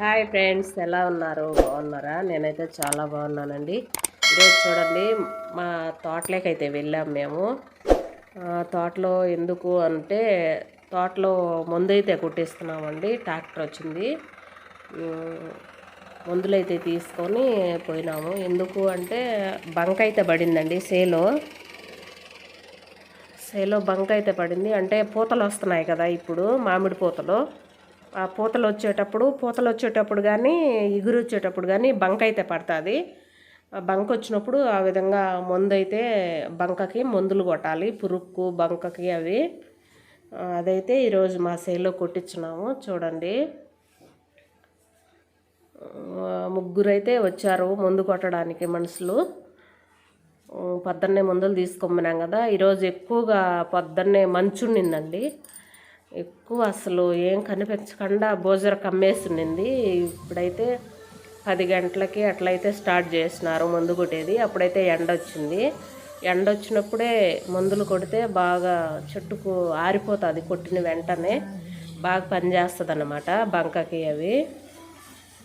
Hi friends ఎలా ఉన్నారు? బాగున్నారా? నేనైతే చాలా బాగున్నానండి. ఈరోజు చూడండి మా తోటలోకి అయితే వెళ్ళాము మేము. తోటలో ఎందుకు అంటే తోటలో మందు అయితే కొట్టిస్తున్నామండి ట్రాక్టర్ వచ్చింది. మందులు అయితే తీసుకొని పోయినాము. ఎందుకు అంటే బంక అయితే పడిందండి సేలో. సేలో బంక్ అయితే పడింది. అంటే పూతలు వస్తున్నాయి కదా ఇప్పుడు మామిడి పూతలు. పూతలు వచ్చేటప్పుడు పూతలు వచ్చేటప్పుడు కానీ ఇగురు వచ్చేటప్పుడు కానీ బంక అయితే పడుతుంది. ఆ బంక వచ్చినప్పుడు ఆ విధంగా మందు అయితే బంకకి మందులు కొట్టాలి పురుక్కు బంకకి అవి. అదైతే ఈరోజు మా సేలో కొట్టించున్నాము చూడండి. ముగ్గురు అయితే వచ్చారు మందు కొట్టడానికి మనుషులు. పొద్దున్నే మందులు తీసుకోమన్నాం కదా ఈరోజు ఎక్కువగా పొద్దున్నే మంచుండిందండి. ఎక్కువ అసలు ఏం కనిపించకుండా బోజర కమ్మేసి ఇప్పుడైతే పది గంటలకి అట్లయితే స్టార్ట్ చేసినారు మందు కొట్టేది. అప్పుడైతే ఎండ వచ్చింది. ఎండ వచ్చినప్పుడే మందులు కొడితే బాగా చెట్టుకు ఆరిపోతుంది కొట్టిన వెంటనే. బాగా పనిచేస్తుంది అన్నమాట బంకకి అవి.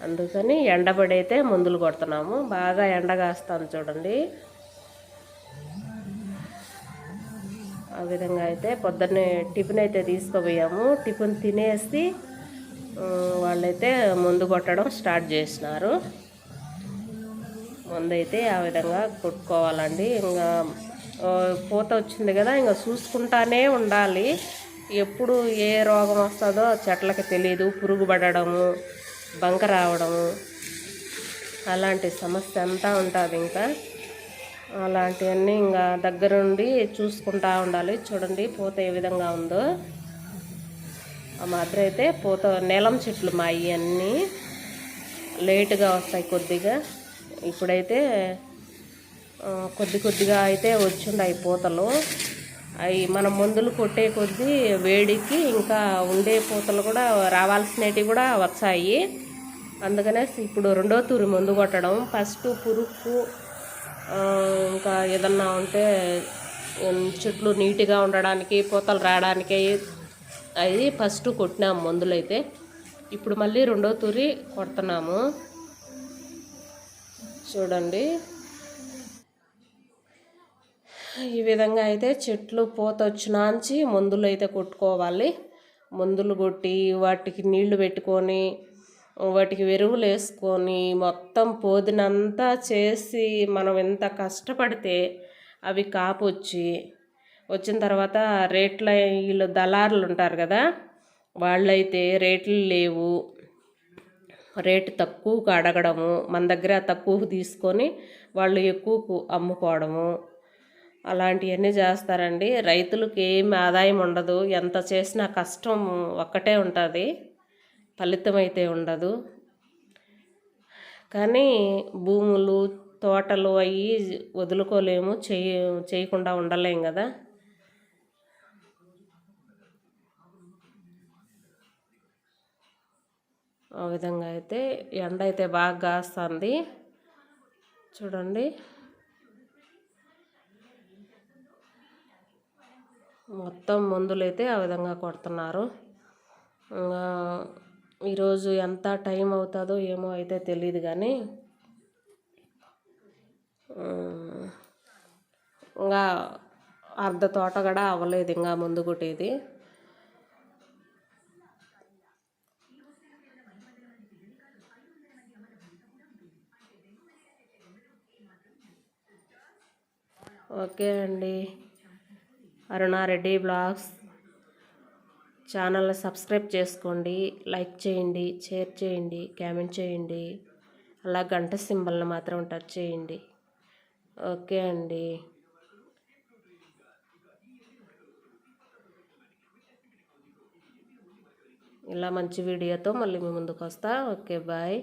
అందుకని ఎండబడైతే మందులు కొడుతున్నాము. బాగా ఎండ కాస్తాను చూడండి. ఆ విధంగా అయితే పొద్దున్నే టిఫిన్ అయితే తీసుకుపోయాము. టిఫిన్ తినేసి వాళ్ళైతే ముందు కొట్టడం స్టార్ట్ చేసినారు. ముందైతే ఆ విధంగా కొట్టుకోవాలండి. ఇంకా పూత వచ్చింది కదా ఇంకా చూసుకుంటానే ఉండాలి. ఎప్పుడు ఏ రోగం వస్తుందో చెట్లకి తెలియదు పురుగు పడడము బంక రావడము అలాంటి సమస్య అంతా ఉంటుంది ఇంకా. అలాంటివన్నీ ఇంకా దగ్గరుండి చూసుకుంటా ఉండాలి. చూడండి పూత ఏ విధంగా ఉందో. ఆ మాత్రం అయితే పూత నీలం చెట్లు మా ఇవన్నీ లేటుగా వస్తాయి కొద్దిగా. ఇప్పుడైతే కొద్ది కొద్దిగా అయితే వచ్చిండాయి పూతలు. అవి మనం మందులు కొట్టే కొద్దీ వేడికి ఇంకా ఉండే పూతలు కూడా రావాల్సినవి కూడా వచ్చాయి. అందుకనే ఇప్పుడు రెండో తూరి మందు కొట్టడం. ఫస్ట్ పురుగు ఇంకా ఏదన్నా ఉంటే చెట్లు నీట్గా ఉండడానికి పూతలు రావడానికి అవి ఫస్ట్ కొట్టినాము మందులైతే. ఇప్పుడు మళ్ళీ రెండో తూరి కొడుతున్నాము. చూడండి. ఈ విధంగా అయితే చెట్లు పూత వచ్చినాంచి మందులు అయితే కొట్టుకోవాలి. మందులు కొట్టి వాటికి నీళ్ళు పెట్టుకొని వాటికి ఎరువులు వేసుకొని మొత్తం పోదినంతా చేసి మనం ఎంత కష్టపడితే అవి కాపొచ్చి వచ్చిన తర్వాత రేట్ల వీళ్ళు దళారులు ఉంటారు కదా వాళ్ళైతే రేట్లు లేవు. రేటు తక్కువకు అడగడము మన దగ్గర తక్కువకు తీసుకొని వాళ్ళు ఎక్కువకు అమ్ముకోవడము. అలాంటివన్నీ చేస్తారండి. రైతులకు ఏమి ఆదాయం ఉండదు. ఎంత చేసినా కష్టం ఒక్కటే ఉంటుంది. ఫలితం అయితే ఉండదు. కానీ భూములు తోటలు అవి వదులుకోలేము చేయ చేయకుండా ఉండలేం కదా. ఆ విధంగా అయితే ఎండ అయితే బాగా కాస్తుంది. చూడండి. మొత్తం మందులు అయితే ఆ విధంగా కొడుతున్నారు. ఈరోజు ఎంత టైం అవుతుందో ఏమో అయితే తెలియదు కానీ ఇంకా అర్ధ తోట కూడా అవ్వలేదు ఇంకా ముందు కొట్టేది. ఓకే అండి. అరుణారెడ్డి బ్లాగ్స్. ఛానల్ని సబ్స్క్రైబ్ చేసుకోండి లైక్ చేయండి షేర్ చేయండి కామెంట్ చేయండి. అలా గంట సింబల్ని మాత్రం టచ్ చేయండి. ఓకే అండి. ఇలా మంచి వీడియోతో మళ్ళీ మీ ముందుకు వస్తా. Okay bye.